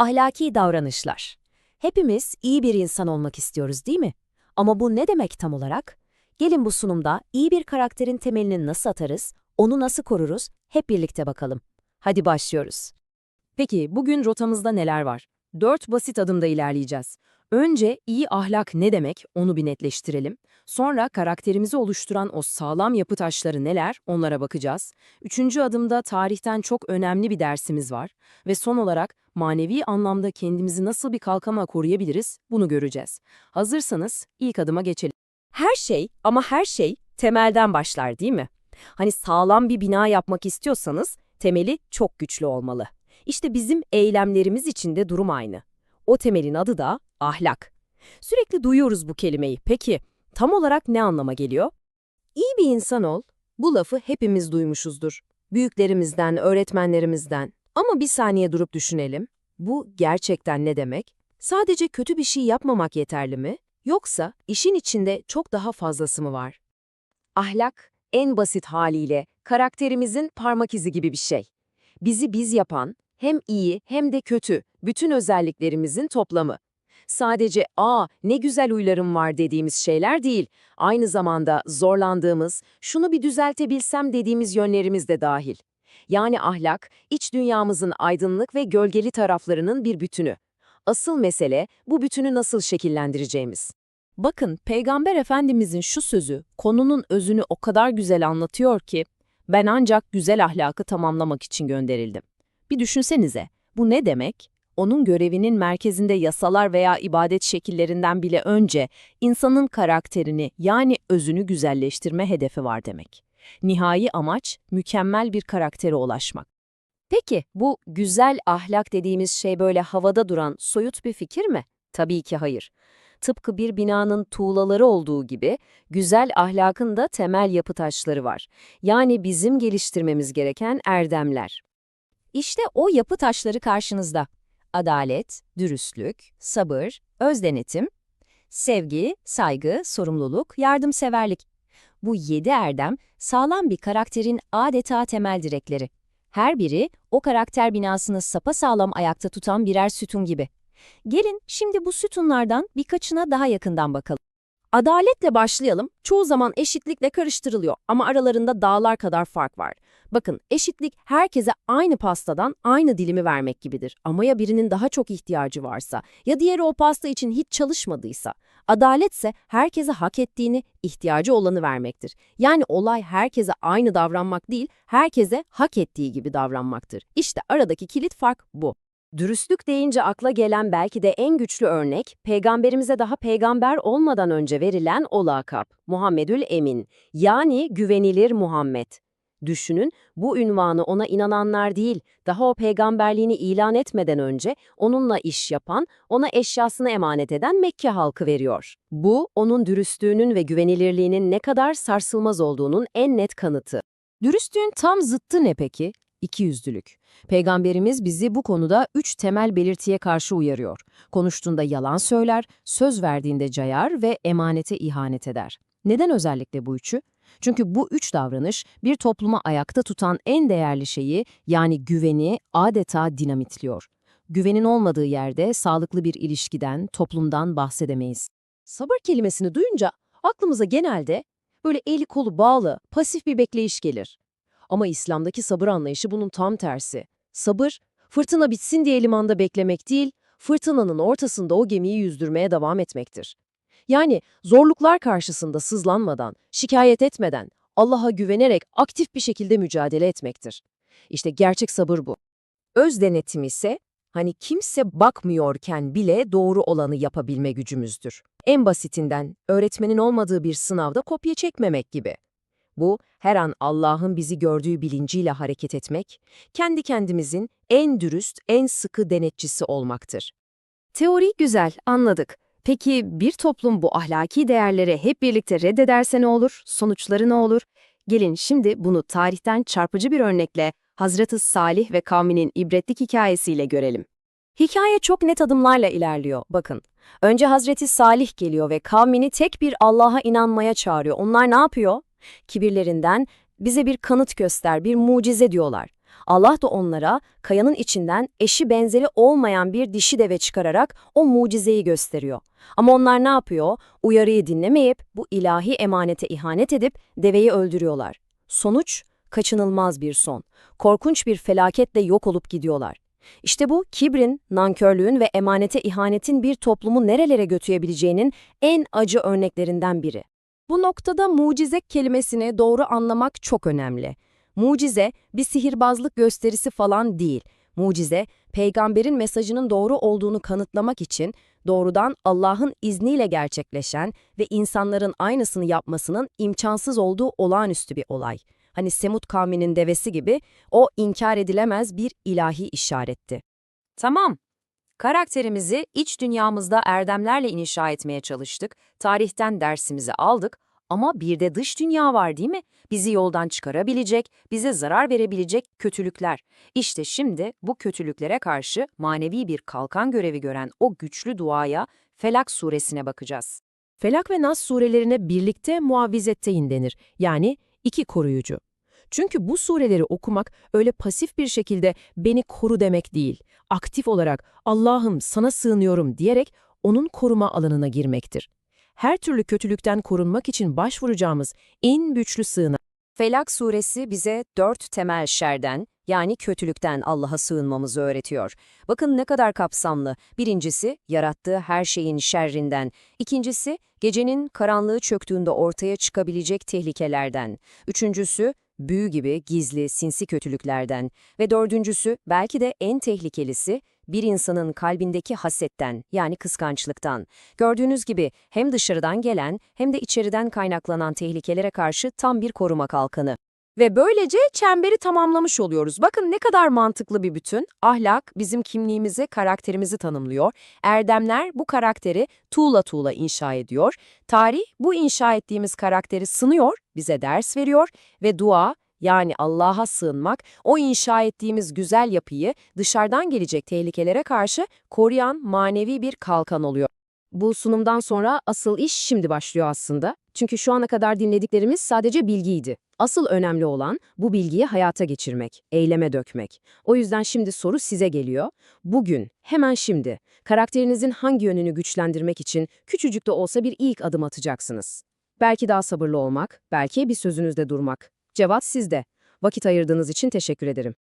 Ahlaki davranışlar. Hepimiz iyi bir insan olmak istiyoruz değil mi? Ama bu ne demek tam olarak? Gelin bu sunumda iyi bir karakterin temelini nasıl atarız, onu nasıl koruruz hep birlikte bakalım. Hadi başlıyoruz. Peki bugün rotamızda neler var? Dört basit adımda ilerleyeceğiz. Önce iyi ahlak ne demek onu bir netleştirelim. Sonra karakterimizi oluşturan o sağlam yapı taşları neler onlara bakacağız. Üçüncü adımda tarihten çok önemli bir dersimiz var. Ve son olarak manevi anlamda kendimizi nasıl bir kalkama koruyabiliriz bunu göreceğiz. Hazırsanız ilk adıma geçelim. Her şey ama her şey temelden başlar değil mi? Hani sağlam bir bina yapmak istiyorsanız temeli çok güçlü olmalı. İşte bizim eylemlerimiz için de durum aynı. O temelin adı da ahlak. Sürekli duyuyoruz bu kelimeyi. Peki tam olarak ne anlama geliyor? İyi bir insan ol. Bu lafı hepimiz duymuşuzdur. Büyüklerimizden, öğretmenlerimizden. Ama bir saniye durup düşünelim. Bu gerçekten ne demek? Sadece kötü bir şey yapmamak yeterli mi? Yoksa işin içinde çok daha fazlası mı var? Ahlak, en basit haliyle karakterimizin parmak izi gibi bir şey. Bizi biz yapan, hem iyi hem de kötü, bütün özelliklerimizin toplamı. Sadece ''aa ne güzel huylarım var'' dediğimiz şeyler değil, aynı zamanda zorlandığımız, şunu bir düzeltebilsem dediğimiz yönlerimiz de dahil. Yani ahlak, iç dünyamızın aydınlık ve gölgeli taraflarının bir bütünü. Asıl mesele bu bütünü nasıl şekillendireceğimiz. Bakın, Peygamber Efendimizin şu sözü konunun özünü o kadar güzel anlatıyor ki, ben ancak güzel ahlakı tamamlamak için gönderildim. Bir düşünsenize, bu ne demek? Onun görevinin merkezinde yasalar veya ibadet şekillerinden bile önce insanın karakterini yani özünü güzelleştirme hedefi var demek. Nihai amaç mükemmel bir karaktere ulaşmak. Peki bu güzel ahlak dediğimiz şey böyle havada duran soyut bir fikir mi? Tabii ki hayır. Tıpkı bir binanın tuğlaları olduğu gibi güzel ahlakın da temel yapı taşları var. Yani bizim geliştirmemiz gereken erdemler. İşte o yapı taşları karşınızda. Adalet, dürüstlük, sabır, özdenetim, sevgi, saygı, sorumluluk, yardımseverlik. Bu yedi erdem sağlam bir karakterin adeta temel direkleri. Her biri o karakter binasını sapasağlam ayakta tutan birer sütun gibi. Gelin şimdi bu sütunlardan birkaçına daha yakından bakalım. Adaletle başlayalım. Çoğu zaman eşitlikle karıştırılıyor ama aralarında dağlar kadar fark var. Bakın eşitlik herkese aynı pastadan aynı dilimi vermek gibidir. Ama ya birinin daha çok ihtiyacı varsa ya diğeri o pasta için hiç çalışmadıysa. Adaletse herkese hak ettiğini, ihtiyacı olanı vermektir. Yani olay herkese aynı davranmak değil, herkese hak ettiği gibi davranmaktır. İşte aradaki kilit fark bu. Dürüstlük deyince akla gelen belki de en güçlü örnek, peygamberimize daha peygamber olmadan önce verilen o lakap, Muhammedül Emin, yani güvenilir Muhammed. Düşünün, bu ünvanı ona inananlar değil, daha o peygamberliğini ilan etmeden önce onunla iş yapan, ona eşyasını emanet eden Mekke halkı veriyor. Bu, onun dürüstlüğünün ve güvenilirliğinin ne kadar sarsılmaz olduğunun en net kanıtı. Dürüstlüğün tam zıttı ne peki? İkiyüzlülük. Peygamberimiz bizi bu konuda üç temel belirtiye karşı uyarıyor. Konuştuğunda yalan söyler, söz verdiğinde cayar ve emanete ihanet eder. Neden özellikle bu üçü? Çünkü bu üç davranış bir topluma ayakta tutan en değerli şeyi yani güveni adeta dinamitliyor. Güvenin olmadığı yerde sağlıklı bir ilişkiden, toplumdan bahsedemeyiz. Sabır kelimesini duyunca aklımıza genelde böyle eli kolu bağlı, pasif bir bekleyiş gelir. Ama İslam'daki sabır anlayışı bunun tam tersi. Sabır, fırtına bitsin diye limanda beklemek değil, fırtınanın ortasında o gemiyi yüzdürmeye devam etmektir. Yani zorluklar karşısında sızlanmadan, şikayet etmeden, Allah'a güvenerek aktif bir şekilde mücadele etmektir. İşte gerçek sabır bu. Öz denetim ise, hani kimse bakmıyorken bile doğru olanı yapabilme gücümüzdür. En basitinden, öğretmenin olmadığı bir sınavda kopya çekmemek gibi. Bu, her an Allah'ın bizi gördüğü bilinciyle hareket etmek, kendi kendimizin en dürüst, en sıkı denetçisi olmaktır. Teori güzel, anladık. Peki bir toplum bu ahlaki değerleri hep birlikte reddederse ne olur? Sonuçları ne olur? Gelin şimdi bunu tarihten çarpıcı bir örnekle Hazreti Salih ve kavminin ibretlik hikayesiyle görelim. Hikaye çok net adımlarla ilerliyor, bakın. Önce Hazreti Salih geliyor ve kavmini tek bir Allah'a inanmaya çağırıyor. Onlar ne yapıyor? Kibirlerinden bize bir kanıt göster, bir mucize diyorlar. Allah da onlara kayanın içinden eşi benzeri olmayan bir dişi deve çıkararak o mucizeyi gösteriyor. Ama onlar ne yapıyor? Uyarıyı dinlemeyip bu ilahi emanete ihanet edip deveyi öldürüyorlar. Sonuç kaçınılmaz bir son. Korkunç bir felaketle yok olup gidiyorlar. İşte bu kibrin, nankörlüğün ve emanete ihanetin bir toplumu nerelere götürebileceğinin en acı örneklerinden biri. Bu noktada mucize kelimesini doğru anlamak çok önemli. Mucize bir sihirbazlık gösterisi falan değil. Mucize, peygamberin mesajının doğru olduğunu kanıtlamak için doğrudan Allah'ın izniyle gerçekleşen ve insanların aynısını yapmasının imkansız olduğu olağanüstü bir olay. Hani Semut kavminin devesi gibi o inkar edilemez bir ilahi işaretti. Tamam. Karakterimizi iç dünyamızda erdemlerle inşa etmeye çalıştık, tarihten dersimizi aldık ama bir de dış dünya var değil mi? Bizi yoldan çıkarabilecek, bize zarar verebilecek kötülükler. İşte şimdi bu kötülüklere karşı manevi bir kalkan görevi gören o güçlü duaya Felak suresine bakacağız. Felak ve Nas surelerine birlikte muavvizetteyn denir. Yani iki koruyucu. Çünkü bu sureleri okumak öyle pasif bir şekilde beni koru demek değil. Aktif olarak Allah'ım sana sığınıyorum diyerek onun koruma alanına girmektir. Her türlü kötülükten korunmak için başvuracağımız en güçlü sığınak. Felak suresi bize dört temel şerden, yani kötülükten Allah'a sığınmamızı öğretiyor. Bakın ne kadar kapsamlı. Birincisi, yarattığı her şeyin şerrinden. İkincisi, gecenin karanlığı çöktüğünde ortaya çıkabilecek tehlikelerden. Üçüncüsü, büyü gibi gizli, sinsi kötülüklerden. Ve dördüncüsü, belki de en tehlikelisi, bir insanın kalbindeki hasetten yani kıskançlıktan. Gördüğünüz gibi hem dışarıdan gelen hem de içeriden kaynaklanan tehlikelere karşı tam bir koruma kalkanı. Ve böylece çemberi tamamlamış oluyoruz. Bakın ne kadar mantıklı bir bütün. Ahlak bizim kimliğimizi, karakterimizi tanımlıyor. Erdemler bu karakteri tuğla tuğla inşa ediyor. Tarih bu inşa ettiğimiz karakteri sınıyor, bize ders veriyor ve dua yani Allah'a sığınmak, o inşa ettiğimiz güzel yapıyı dışarıdan gelecek tehlikelere karşı koruyan manevi bir kalkan oluyor. Bu sunumdan sonra asıl iş şimdi başlıyor aslında. Çünkü şu ana kadar dinlediklerimiz sadece bilgiydi. Asıl önemli olan bu bilgiyi hayata geçirmek, eyleme dökmek. O yüzden şimdi soru size geliyor. Bugün, hemen şimdi, karakterinizin hangi yönünü güçlendirmek için küçücük de olsa bir ilk adım atacaksınız? Belki daha sabırlı olmak, belki bir sözünüzde durmak. Cevat sizde. Vakit ayırdığınız için teşekkür ederim.